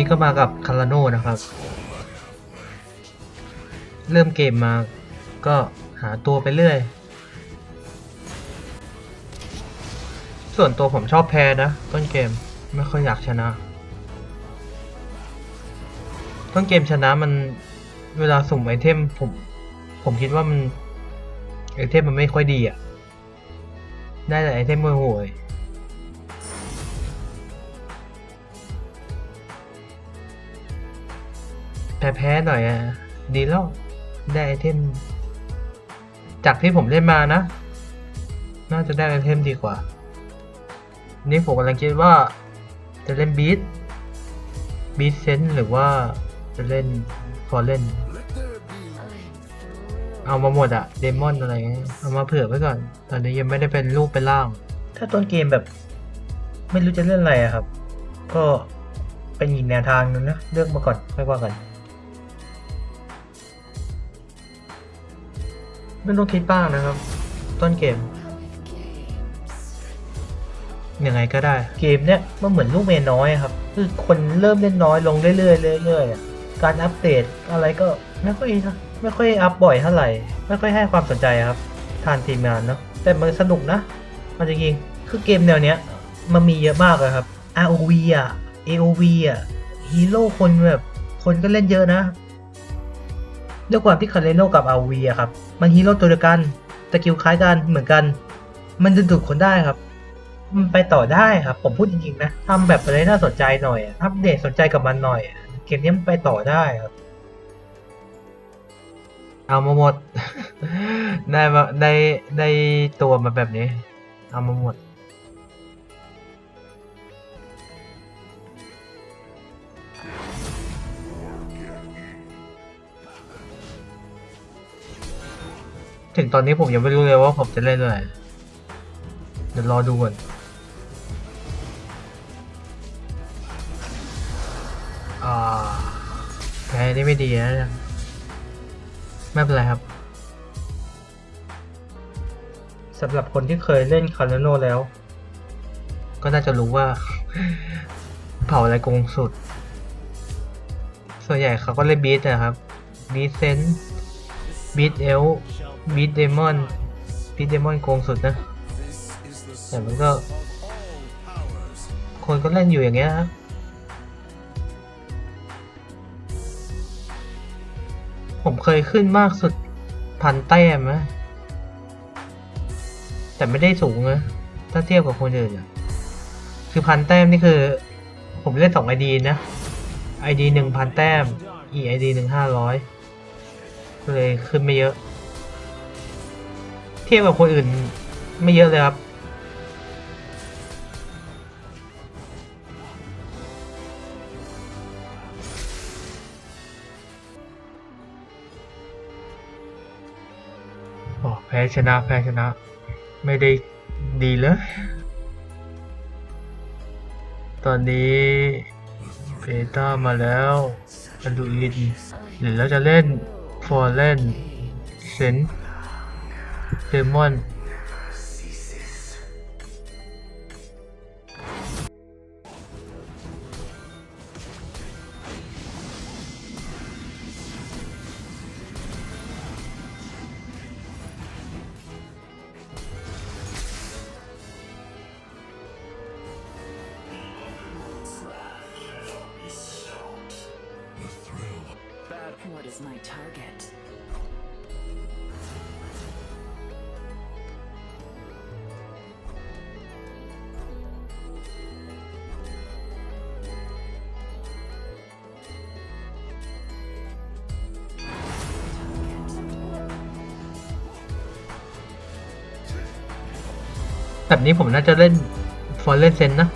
นี้ก็มากับคาราโน่นะครับ เริ่มเกมมาก็หาตัวไปเรื่อย ส่วนตัวผมชอบแพ้นะ ต้นเกมไม่ค่อยอยากชนะ ต้นเกมชนะมันเวลาสุ่มไอเทมผมผมคิดว่ามันไอเทมมันไม่ค่อยดีอะ่ะ ได้แต่ไอเทมห่วย แพ้ๆหน่อยอะ ดีแล้วได้ไอเทม จากที่ผมเล่นมานะ น่าจะได้ไอเทมดีกว่า นี่ผมกำลังคิดว่า จะเล่นบีทบีทเซนหรือว่าจะเล่นฟอร์เล่น เอามาหมดอะเดมอนอะไรเงี้ยเอามาเผื่อไว้ก่อน ตอนนี้ยังไม่ได้เป็นรูปเป็นร่าง ถ้าต้นเกมแบบ ไม่รู้จะเล่นอะไรอะครับ ก็เป็นอีกแนวทางนึงนะ เลือกมาก่อนค่อยว่ากัน ไม่ต้องคิดบ้างนะครับ ต้นเกมยังไงก็ได้ เกมเนี้ยมันเหมือนลูกเมยน้อยครับ คือคนเริ่มเล่นน้อยลงเรื่อยๆเรื่อยๆการอัปเดตอะไรก็ไม่ค่อยนะไม่ค่อยอัพบ่อยเท่าไหร่ ไม่ค่อยให้ความสนใจครับ ทานทีมงานเนาะแต่มันสนุกนะมันจริงๆคือเกมแนวเนี้ยมันมีเยอะมากเลยครับ ROV อะ AOV อะฮีโร่คนแบบคนก็เล่นเยอะนะ ด้วยความที่คาเรโนกับ ROV อะครับ มันฮีโร่ตัวเดียวกันสกิลคล้ายกันเหมือนกัน มันดึงดูดคนได้ครับ มันไปต่อได้ครับ ผมพูดจริงๆนะทำแบบอะไรน่าสนใจหน่อยอัปเดตสนใจกับมันหน่อยเกมนี้มันไปต่อได้ครับ เอามาหมด ได้มาได้ได้ตัวมาแบบนี้ เอามาหมด ถึงตอนนี้ผมยังไม่รู้เลยว่าผมจะเล่นอะไรเดี๋ยวรอดูก่อนอ่าแพ้นี่ไม่ดีนะไม่เป็นไรครับสำหรับคนที่เคยเล่นคาร์โนแล้ว ก็น่าจะรู้ว่า เผาอะไรกงสุด ส่วนใหญ่เขาก็เล่นบีทนะครับบีทเซนบีทเอล บีทเดมอนบีทเดมอนโกงสุดนะแต่มันก็ คนก็เล่นอยู่อย่างเงี้ยครับผมเคยขึ้นมากสุดพันแต้มนะแต่ไม่ได้สูงนะถ้าเทียบกับคนอื่นอะคือพันแต้มนี่คือ ผมเล่นสองไอดีนะไอดีหนึ่งพันแต้ม อีไอดีหนึ่งห้าร้อยเลยขึ้นไม่เยอะ ทียบกับคนอื่นไม่เยอะเลยครับ โอ้แพ้ชนะแพ้ชนะ ไม่ได้ดีเลย ตอนนี้เบต้ามาแล้วอันดูอินหรือเราจะเล่นฟอร์เล่นเซน เดมอน แบบนี้ผมน่าจะเล่นฟอร์เรนเซนนะ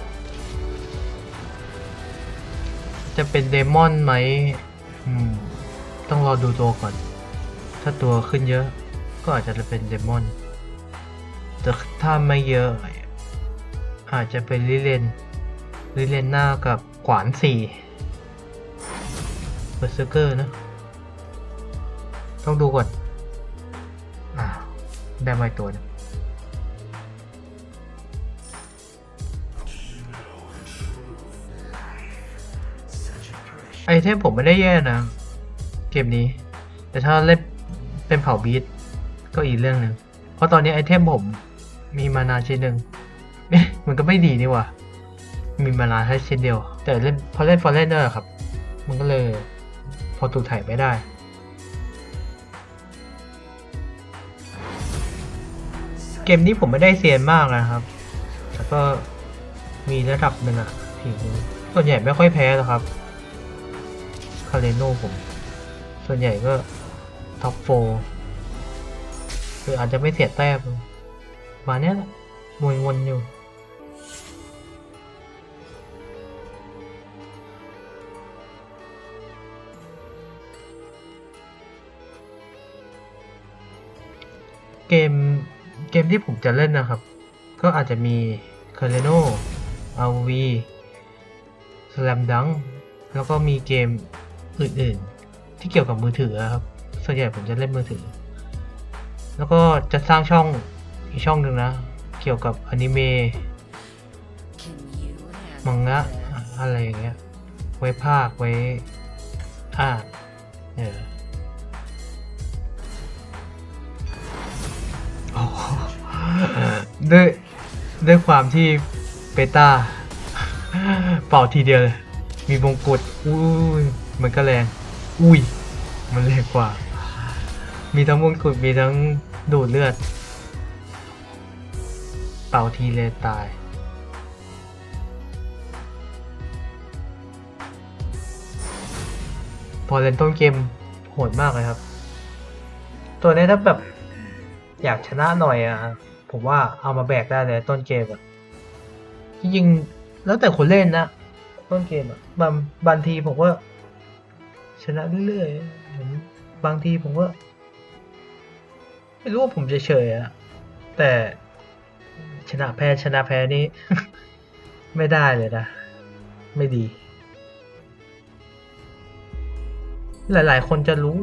จะเป็นเดมอนไหมมต้องรอดูตัวก่อน ถ้าตัวขึ้นเยอะ ก็อาจจะเป็นเดมอน แต่ถ้าไม่เยอะ อาจจะเป็นลิเลนลิเลนหน้ากับขวานสี่เบอร์เซอร์เกอร์นะ ต้องดูก่อน อ่า ได้ไมาอีกตัวนึง ไอเทมผมไม่ได้แย่นะ เกมนี้ แต่ถ้าเล่นเป็นเผ่าบีทก็อีกเรื่องหนึ่งเพราะตอนนี้ไอเทมผมมีมานาชิ้นหนึ่งมันก็ไม่ดีนี่ว่ามีมานาแค่ชิ้นเดียว แต่เล่นพอเล่นฟอร์เรนเนอร์ครับ มันก็เลยพอถูกถ่ายไม่ได้เกมนี้ผมไม่ได้เซียนมากนะครับแต่ก็มีระดับหนึ่งอะผิวส่วนใหญ่ไม่ค่อยแพ้หรอกครับาเรโนผม ส่วนใหญ่ก็ท็อปโฟหรืออาจจะไม่เสียแต้มมาเนี้ยแหละวนอยู่ เกมเกมที่ผมจะเล่นนะครับ ก็อาจจะมีคาเรโนอาวีสแลมดังแล้วก็มีเกม อื่นๆ ที่เกี่ยวกับมือถือครับ ส่วนใหญ่ผมจะเล่นมือถือ แล้วก็จะสร้างช่องอีกช่องหนึ่งนะ เกี่ยวกับอนิเมะมังงะอะไรอย่างเงี้ย ไว้ภาคไว้อ่านเออด้วยด้วยความที่เปต้า เป่าทีเดียวเลย มีมงกุฎอุ้ มันก็แรง อุ้ย มันแรงกว่า มีทั้งมงกุฎมีทั้งดูดเลือด เป่าทีเลยตาย พอเล่นต้นเกมโหดมากเลยครับ ตัวนี้ถ้าแบบอยากชนะหน่อยอะ ผมว่าเอามาแบกได้เลยต้นเกมอะ จริงๆ แล้วแต่คนเล่นนะ ต้นเกมอะบางบางทีผมว่า ชนะเรื่อยๆเหมือนบางทีผมว่าไม่รู้ว่าผมจะเฉยๆอะแต่ชนะแพ้ชนะแพ้นี่ ไม่ได้เลยนะ ไม่ดี หลายๆ คนจะรู้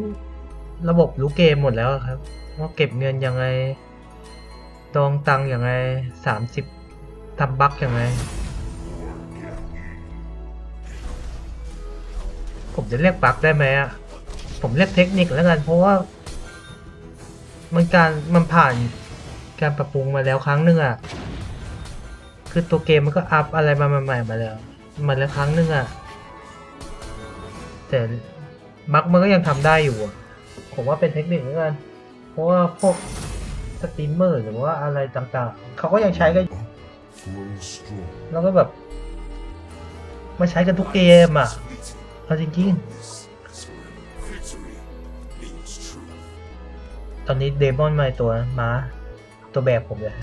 ระบบรู้เกมหมดแล้วครับ ว่าเก็บเงินยังไง ดองตังอย่างไงสามสิบทำบัคอย่างไง จะเรียกบัคได้ไหมอะผมเรียกเทคนิคแล้วกัน เพราะว่า มันการมันผ่านการปรับปรุงมาแล้วครั้งหนึ่งอะคือตัวเกมมันก็อัพอะไรมาใหม่ๆมาแล้วมาแล้วครั้งหนึ่งอะแต่บั๊กมันก็ยังทำได้อยู่อะผมว่าเป็นเทคนิคเหมือนกัน เพราะว่าพวกสตรีมเมอร์หรือว่าอะไรต่างๆ เขาก็ยังใช้กันแล้วก็แบบมาใช้กันทุกเกมอะ เอาจริงๆ ตอนนี้เดมอนมาตัวมาตัวแบบผมเลย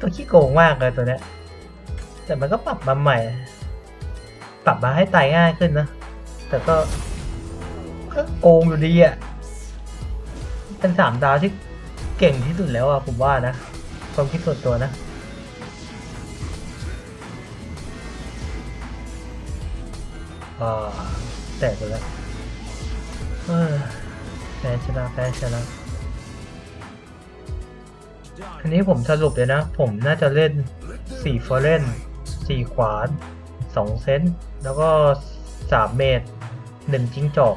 ตัวขี้โกงมากเลยตัวเนี้ยแต่มันก็ปรับมาใหม่ ปรับมาให้ตายง่ายขึ้นนะ แต่ก็ก็โกงอยู่ดีอะ เป็นสามดาวที่เก่งที่สุดแล้วอะผมว่านะ ความคิดส่วนตัวนะ่าแตกไปแล้วเออแพ้ชนะแพ้ชนะอันนี้ผมสรุปเลยนะ ผมน่าจะเล่นสี่ฟอร์เรนสี่ขวานสองเซนแล้วก็สามเมตรหนึ่งจิ้งจอก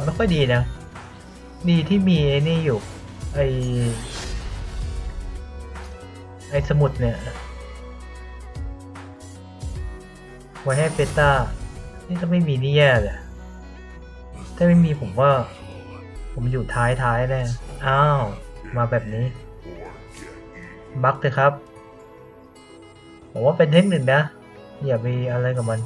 นนี้ไมแบบไม่ค่อยดีนะดีที่มีนี่อยู่ ไอไอสมุดเนี่ยไว้ให้เปต้า นี่ถ้าไม่มีนี่แย่เลยถ้าไม่มีผมว่า ผมอยู่ท้ายท้ายแน่อ้าว มาแบบนี้ บักเลยครับ ผมว่าเป็นเทคนิคนะ อย่าไปอะไรกับมัน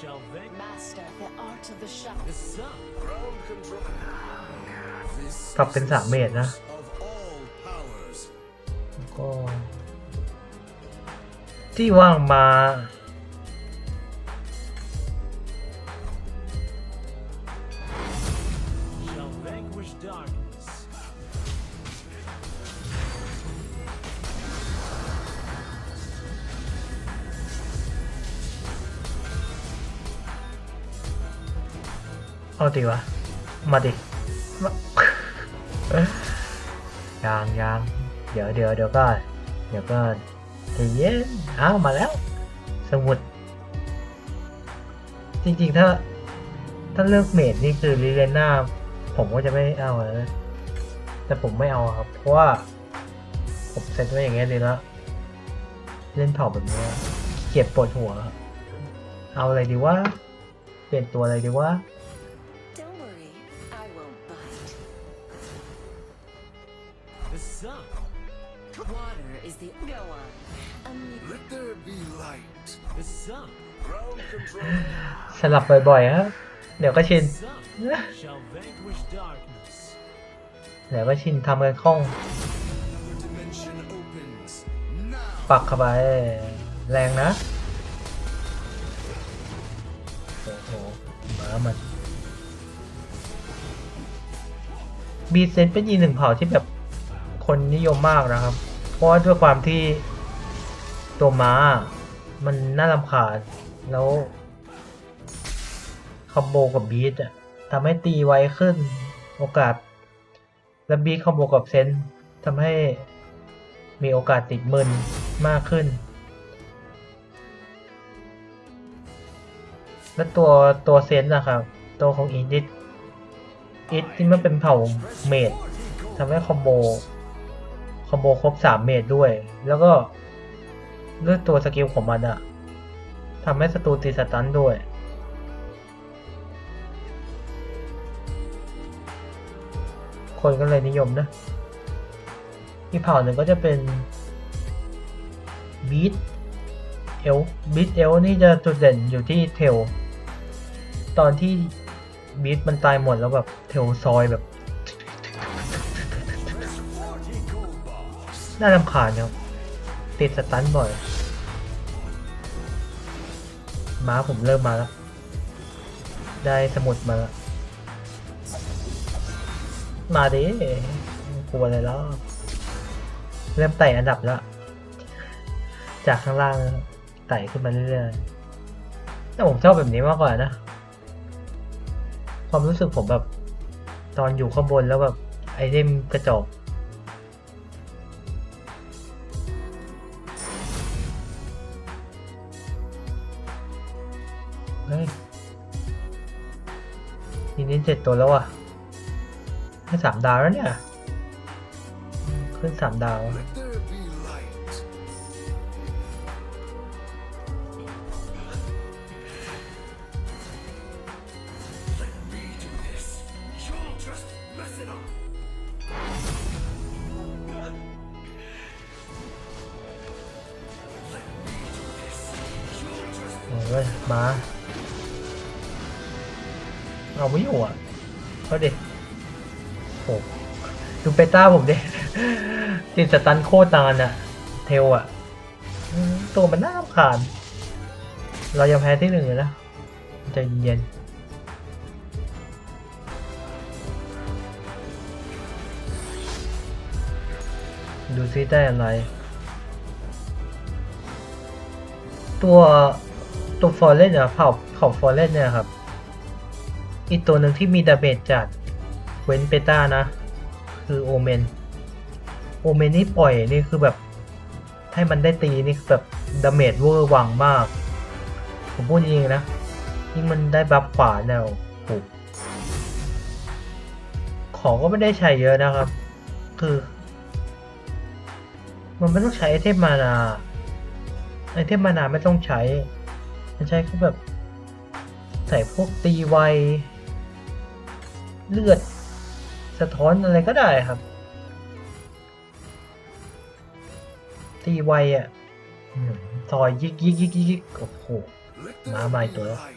shall vex master the art of the shock. the sun. ground control. This ปรับเป็น is สามเมตรนะ of all powers. ก็ ที่ว่างมา เอาดีวะ มาดิมายางยางเดี๋ยวเดี๋ยวเดี๋ยวก็เดี๋ยวก็ใจเย็นอ้าวมาแล้ว สมุด จริงๆ ถ้า ถ้าเลือกเมดนี่คือลิเลน่าผมก็จะไม่เอาเลยแต่ผมไม่เอาครับ เพราะว่า ผมเซตไว้อย่างเงี้ยเลยละเล่นเผ่าแบบนี้เก็บปวดหัวครับเอาอะไรดีวะ เปลี่ยนตัวอะไรดีวะ สลับบ่อยๆครับ เดี๋ยวก็ชิน เดี๋ยวก็ชินทำกันคล่อง ปักเข้าไป แรงนะ โอ้โหมามันบีเซนเป็นอีกหนึ่งเผ่าที่แบบคนนิยมมากนะครับ เพราะว่าด้วยความที่ตัวม้า มันน่ารำคาญแล้วคอมโบกับบีทอะทำให้ตีไวขึ้นโอกาส และบีทคอมโบกับเซนทำให้มีโอกาสติดมึนมากขึ้น และตัวตัวเซนนะครับ ตัวของอีดิทอีดที่มันเป็นเผ่าเมดทำให้คอมโบคอมโบครบสามเมตรด้วย แล้วก็ เลือตัวสกิลของมันอะทำให้ศัตรูตีสตันด้วย คนก็เลยนิยมนะ อีกเผ่าหนึ่งก็จะเป็นบีทเอลบีทเอลนี่จะจุดเด่นอยู่ที่เทล ตอนที่บีทมันตายหมดแล้วแบบเทลซอยแบบน่ารำคาญครับ ติดสตันบ่อย ม้าผมเริ่มมาแล้ว ได้สมุดมาแล้ว มาดิกลัวอะไรแล้วเริ่มไต่อันดับแล้ว จากข้างล่างไต่ขึ้นมาเรื่อยๆแต่ผมชอบแบบนี้มากกว่านะ ความรู้สึกผมแบบ ตอนอยู่ข้างบนแล้วแบบไอเทมกระจอก เฮ้ยทีนี้เจ็ดตัวแล้วอะให้สามดาวแล้วเนี่ย ขึ้นสามดาว ต้าผมดิติดสตันโคตรนานอะเทลอะตัวมันน่ารำคาญเรายังแพ้ที่หนึ่งเลยนะใจเย็นดูซิได้อะไร ตัวตัวฟอร์เรนเนี่ยเผ่าเผ่าฟอร์เรนเนี่ยครับ อีกตัวหนึ่งที่มีดาเมจจากเวนเปต้านะ คือโอเมน โอเมนนี่ปล่อยนี่คือแบบ ให้มันได้ตีนี่คือแบบดาเมจเวอร์วังมาก ผมพูดจริงนะ ยิ่งมันได้บัฟขวาแนวโอ้ของก็ไม่ได้ใช้เยอะนะครับ คือ มันไม่ต้องใช้ไอเทมมานาไอเทมมานาไม่ต้องใช้ มันใช้แค่แบบ ใส่พวกตีไว เลือด สะท้อนอะไรก็ได้ครับ ตีไวอะซอยยิกยิกยิกยิกยิกโอ้โห let Má there mày be tuổi. light.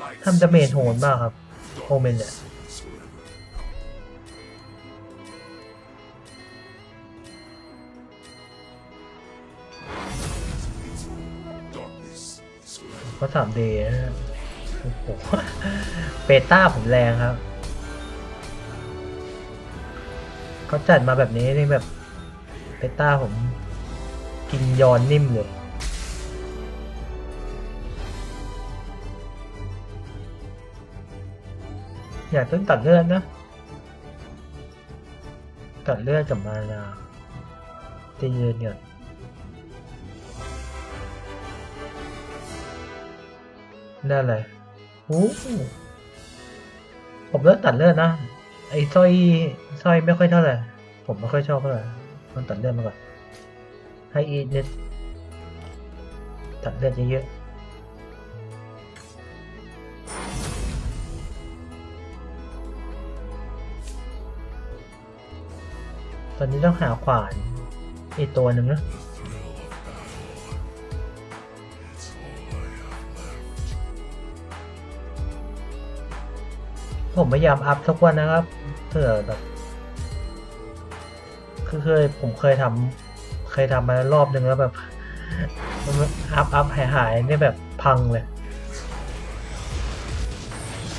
Light ทำดาเมจโหดมากครับโอเมนเนี่ยก็สามเดย์นะ โอ้โหเบต้าผมแรงครับ เขาจัดมาแบบนี้นี่แบบเบต้าผมกินยอนนิ่มเลยอยากต้องตัดเลือดนะ ตัดเลือดกับมานาจะยืนเนี่ยได้เลย โอ้ผมเลือกตัดเลือดนะ ไอ้สร้อยสร้อยไม่ค่อยเท่าไหร่ผมไม่ค่อยชอบเท่าไหร่ต้องตัดเลือดมาก่อนให้อีนิดตัดเลือดเยอะๆตอนนี้ต้องหาขวานอีกตัวหนึ่งนะ ผมพยายามอัพทุกวันนะครับเผื่อแบบคือเคยผมเคยทำเคยทำมารอบหนึ่งแล้วแบบอัพอัพหายหายนี่แบบพังเลย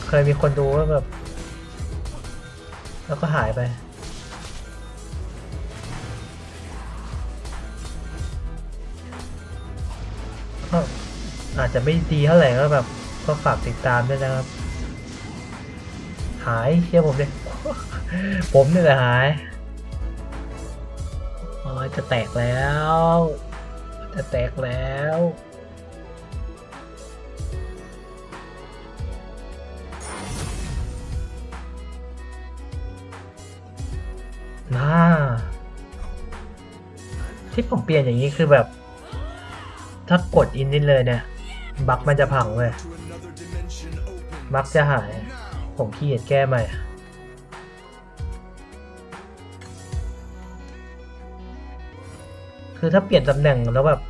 เคยมีคนดูว่าแบบ แล้วก็หายไปก็อาจจะไม่ดีเท่าไหร่ก็แบบ ก็ฝากติดตามด้วยนะครับ หายเชื่อผมเลยผมนี่แหละหายโอ้ยจะแตกแล้ว จะแตกแล้วน่าที่ผมเปลี่ยนอย่างนี้คือแบบ ถ้ากดอินนี่เลยเนี่ย บั๊กมันจะพังเลยบั๊กจะหาย ผมขี้เกียจแก้ใหม่คือถ้าเปลี่ยนตำแหน่งแล้วแบบ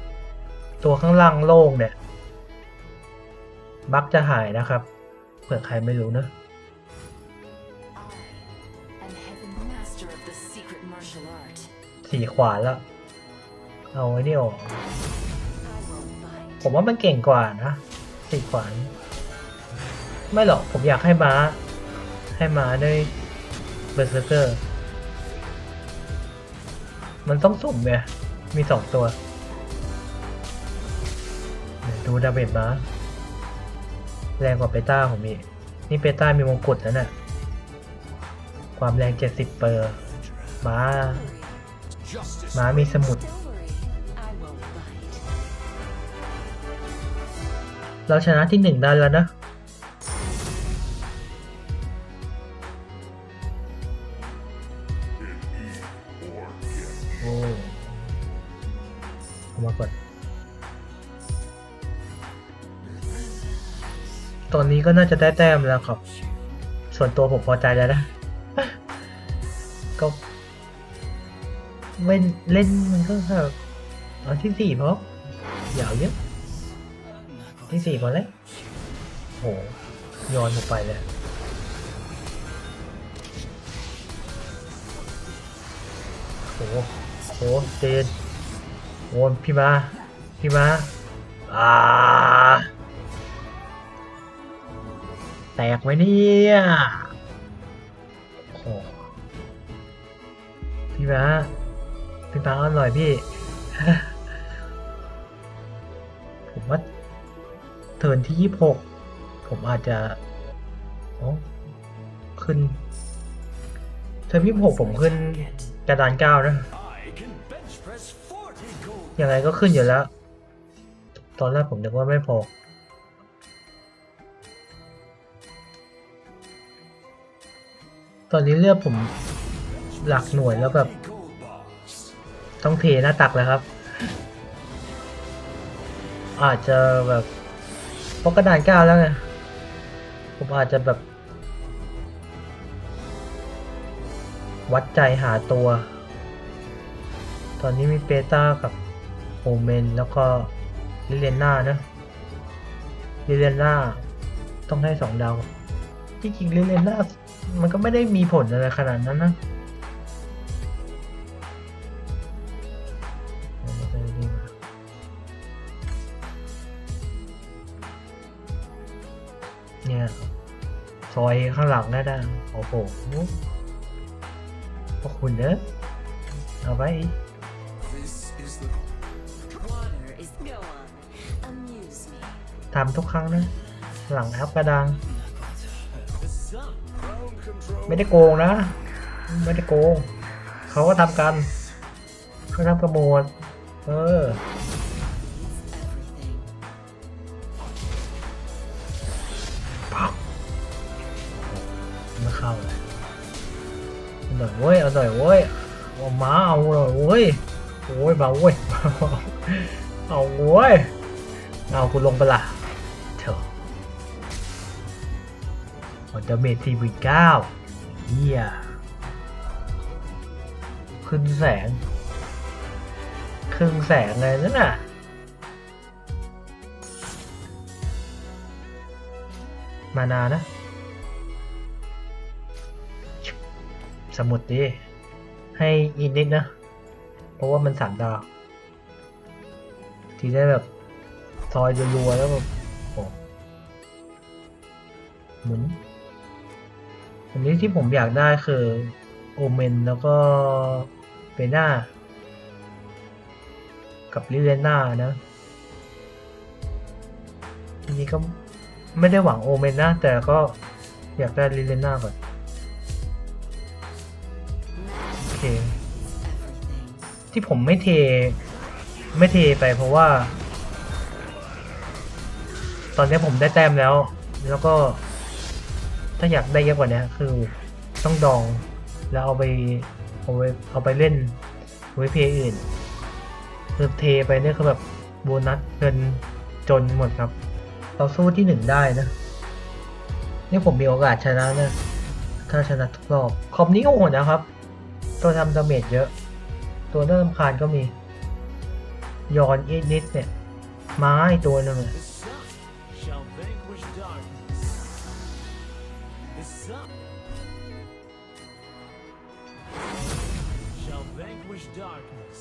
ตัวข้างล่างโล่งเนี่ย บั๊กจะหายนะครับ เผื่อใครไม่รู้นะ สีขวานแล้วเอาไว้นี่ออกผมว่ามันเก่งกว่านะ สีขวาน ไม่หรอกผมอยากให้ม้า ให้ม้าได้เบอร์เซอร์เกอร์ มันต้องสุ่มไง มีสองตัวดูดาเมจม้า แรงกว่าเปต้าผมอีก นี่เปต้ามีมงกุฎแล้วน่ะ ความแรง 70 เปอร์ม้า ม้ามีสมุด เราชนะที่หนึ่งได้แล้วนะ ก็น่าจะได้แต้มแล้วครับ ส่วนตัวผมพอใจแล้วนะ ก็เล่นเล่นมันก็แบบเอาที่สี่พออยาเอาเยอะ ที่สี่ก่อเลยโหย้อนลงไปเลยโหโหเจนโอนพี่มา พี่มา อ่า แตกไหมเนี่ยโอ้พี่มาพี่มาอร่อยพี่ ผมว่าเทิร์นที่ยี่หกผมอาจจะโอ้ขึ้นเทิร์นที่หกผมขึ้นกระดานเก้านะ I can bench press 40 gold ยังไงก็ขึ้นอยู่แล้ว ตอนแรกผมนึกว่าไม่พอ ตอนนี้เลือกผมหลักหน่วยแล้วแบบ ต้องเทหน้าตักแล้วครับ อาจจะแบบเพราะกระดานเก้าแล้วไง ผมอาจจะแบบ วัดใจหาตัว ตอนนี้มีเปต้ากับโอเมนแล้วก็ลิเลน่านะลิเลน่าต้องให้สองดาว ที่จริงลิเลน่า มันก็ไม่ได้มีผลอะไรขนาดนั้นนะเอาไปดีกว่าเนี่ยซอยข้างหลังได้ได้โอ้โหพวกคุณเนอะเอาไว้ This is the Water is go on. Amuse me. ทำทุกครั้งนะ หลังอัพกระดัง ไม่ได้โกงนะ ไม่ได้โกง เขาก็ทำกัน เขาทำกระโมดเออปักไม่เข้าเลยหน่อยเว้ยเอาหน่อยเว้ยเอามาเอาหน่อยเว้ยโอ้ยเบาเว้ยเอาเว้ยเอากูลงไปละเถอะมันจะเมทีวีเก้า เฮียขึ้นแสง ครึ่งแสงเลยนั่นน่ะมานานะ สมุดดี ให้อินนิดนะ เพราะว่ามันสามดาว ที่ได้แบบซอยรัวๆแล้วแบบโอ้หมุน อันนี้ที่ผมอยากได้คือโอเมนแล้วก็เปน่ากับลิเลน่านะ อันนี้ก็ไม่ได้หวังโอเมนนะ แต่ก็อยากได้ลิเลน่าก่อน โอเค ที่ผมไม่เท ไม่เทไปเพราะว่า ตอนนี้ผมได้แต้มแล้ว แล้วก็ ถ้าอยากได้เยอะกว่านี้คือต้องดอง แล้วเอาไปเอาไปเอาไปเล่นไว้เพย์อื่นคือเทไปเนี่ยคือแบบโบนัสเงินจนหมดครับ เราสู้ที่หนึ่งได้นะ นี่ผมมีโอกาสชนะนะถ้าชนะทุกรอบคอมนี้ก็โหดนะครับ ตัวทำดาเมจเยอะ ตัวน่ารำคาญก็มี ยอนอีกนิดเนี่ย ไม้ตัวหนึง shall vanquish darkness.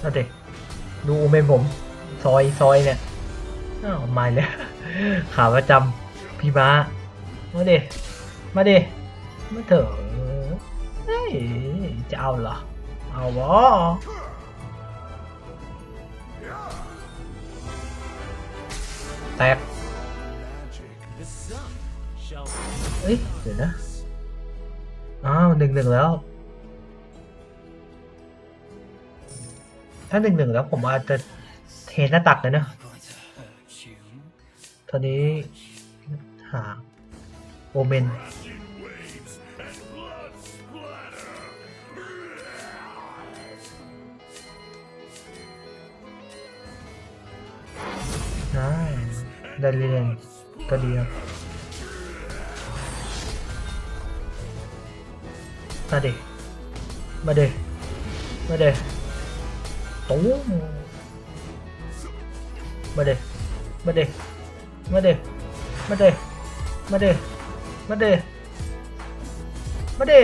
เอาดิดูเมนผม ซอยซอยเนี่ยอ้าวมาเลยขาประจำพี่ม้ามาดิมาดิมาเถอะเฮ้ยจะเอาเหรอ เอาวะ แตก เอ้ยเดี๋ยวนะ อ้าวหนึ่งหนึ่งแล้ว ถ้าหนึ่งหนึ่งแล้วผมอาจจะเทหน้าตักเลยนะตอนนี้หาโอเมน ได้เรียนก็ดีครับมาเดมาเดมาเดตูมมาเดมาเดมาเดมาเดมาเดมาเดมาเด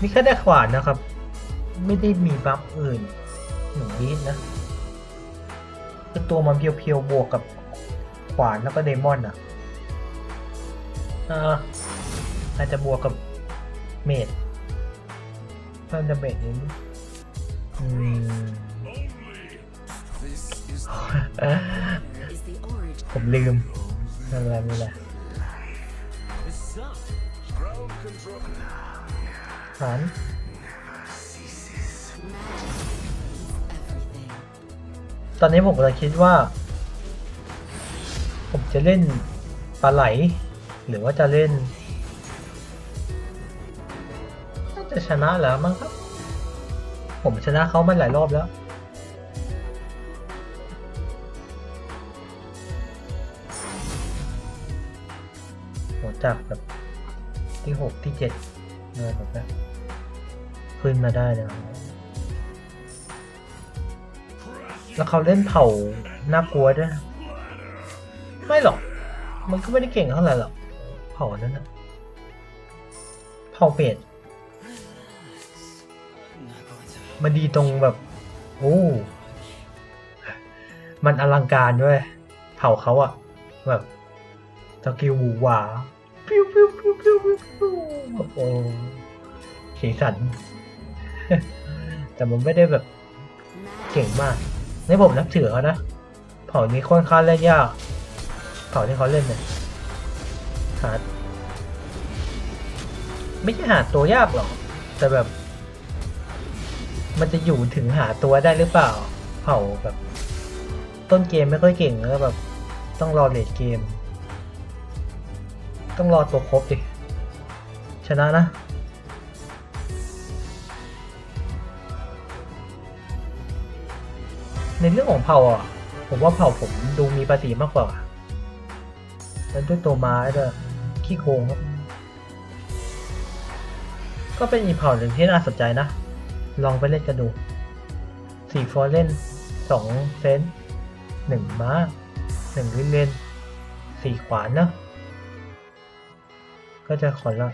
มีแค่ได้ขวานนะครับ ไม่ได้มีบัฟอื่นหนึ่งบีทนะคือตัวมันเพียวๆบวกกับ ขวานแล้วก็เดมอนอะอ่าอาจจะบวกกับเมดเพิ่มดาเมจนี้อืมผมลืมไม่เป็นไรไม่เป็นไร the sun ground control. ฐานตอนนี้ผมกำลังคิดว่า ผมจะเล่นปลาไหล หรือว่าจะเล่นน่าจะชนะแล้วมั้งครับ ผมชนะเขามาหลายรอบแล้วโหจากแบบที่หกที่เจ็ดอะไรแบบนี้ขึ้นมาได้แล้วแล้วเขาเล่นเผ่าน่ากลัวด้วย ไม่หรอก มันก็ไม่ได้เก่งเท่าไหร่หรอกเผ่านั้นนะเผ่าเป็ดมันดีตรงแบบ โอ้ มันอลังการด้วย เผ่าเขาอะแบบสกิลวือหวาปิ้วปิ้วปิ้วปิ้วปิ้วปิ้วโอ้สีสัน แต่มันไม่ได้แบบเก่งมาก ในผมนับถือเขานะ เผ่านี้ค่อนข้างเล่นยาก เผ่าที่เขาเล่นเนี่ยหาไม่ใช่หาตัวยากหรอกแต่แบบ มันจะอยู่ถึงหาตัวได้หรือเปล่า เผ่าแบบ ต้นเกมไม่ค่อยเก่งแล้วแบบ ต้องรอเลดเกม ต้องรอตัวครบดิชนะนะในเรื่องของเผ่าอะ ผมว่าเผ่าผมดูมีภาษีมากกว่า แล้วด้วยตัวไม้ด้วยขี้โกงครับ ก็เป็นอีกเผ่าหนึ่งที่น่าสนใจนะ ลองไปเล่นกันดูสี่ฟอร์เล่นสองเซนหนึ่งม้าหนึ่งลิเลนสี่ขวานเนาะก็จะขอละ